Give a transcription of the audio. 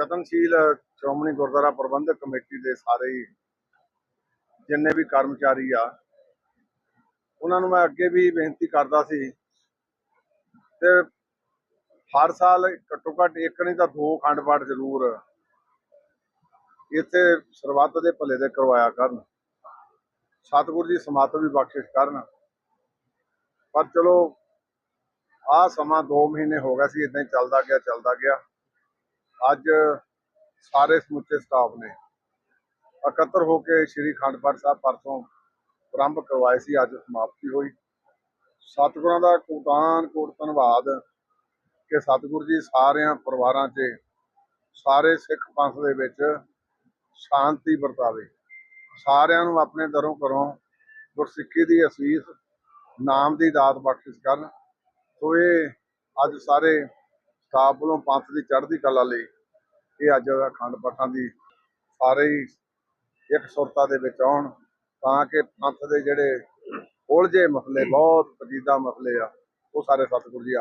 ਯਤਨਸ਼ੀਲ ਸ਼੍ਰੋਮਣੀ ਗੁਰਦੁਆਰਾ ਪ੍ਰਬੰਧਕ ਕਮੇਟੀ ਦੇ ਸਾਰੇ ਜਿੰਨੇ ਵੀ ਕਰਮਚਾਰੀ ਆ, ਉਹਨਾਂ ਨੂੰ ਮੈਂ ਅੱਗੇ ਵੀ ਬੇਨਤੀ ਕਰਦਾ ਸੀ ਤੇ ਹਰ ਸਾਲ ਘੱਟੋ ਘੱਟ ਇੱਕ ਨਹੀਂ ਤਾਂ ਦੋ ਖੰਡ ਪਾਠ ਜ਼ਰੂਰ ਇੱਥੇ ਸਰਬੱਤ ਦੇ ਭਲੇ ਦੇ ਕਰਵਾਇਆ ਕਰਨ। ਸਤਿਗੁਰੂ ਜੀ ਸਮਾਤ ਵੀ ਬਖਸ਼ਿਸ਼ ਕਰਨ। ਪਰ ਚਲੋ ਆ ਸਮਾਂ 2 ਮਹੀਨੇ ਹੋ ਗਿਆ ਸੀ ਇਦਾਂ ਹੀ ਚੱਲਦਾ ਗਿਆ ਚੱਲਦਾ ਗਿਆ। ਅੱਜ ਸਾਰੇ ਸਮੁੱਚੇ ਸਟਾਫ ਨੇ ਇਕੱਤਰ ਹੋ ਕੇ ਸ੍ਰੀ ਅਖੰਡ ਪਾਠ ਸਾਹਿਬ ਪਰਸੋਂ ਪ੍ਰਾਰੰਭ ਕਰਵਾਏ ਸੀ, ਅੱਜ ਸਮਾਪਤੀ ਹੋਈ। ਸਤਿਗੁਰਾਂ ਦਾ ਕੋਟਾਨ ਕੋਟ ਧੰਨਵਾਦ ਕਿ ਸਤਿਗੁਰੂ ਜੀ ਸਾਰਿਆਂ ਪਰਿਵਾਰਾਂ 'ਚ, ਸਾਰੇ ਸਿੱਖ ਪੰਥ ਦੇ ਵਿੱਚ ਸ਼ਾਂਤੀ ਵਰਤਾਵੇ। ਸਾਰਿਆਂ ਨੂੰ ਆਪਣੇ ਦਰੋਂ ਘਰੋਂ ਗੁਰਸਿੱਖੀ ਦੀ ਅਸੀਸ, ਨਾਮ ਦੀ ਦਾਤ ਬਖਸ਼ਿਸ਼ ਕਰਨ। ਸੋ ਇਹ ਅੱਜ ਸਾਰੇ ਸਟਾਫ ਵੱਲੋਂ ਪੰਥ ਦੀ ਚੜ੍ਹਦੀ ਕਲਾ ਲਈ ਇਹ ਅੱਜ ਅਖੰਡ ਪਾਠਾਂ ਦੀ ਸਾਰੇ ਹੀ ਇੱਕ ਸੁਰਤਾ ਦੇ ਵਿੱਚ ਆਉਣ ਤਾਂ ਕਿ ਪੰਥ ਦੇ ਜਿਹੜੇ ਉਲਝੇ ਮਸਲੇ, ਬਹੁਤ ਪਜੀਦਾ ਮਸਲੇ ਆ, ਉਹ ਸਾਰੇ ਸਤਿਗੁਰੂ ਜੀ ਆਪ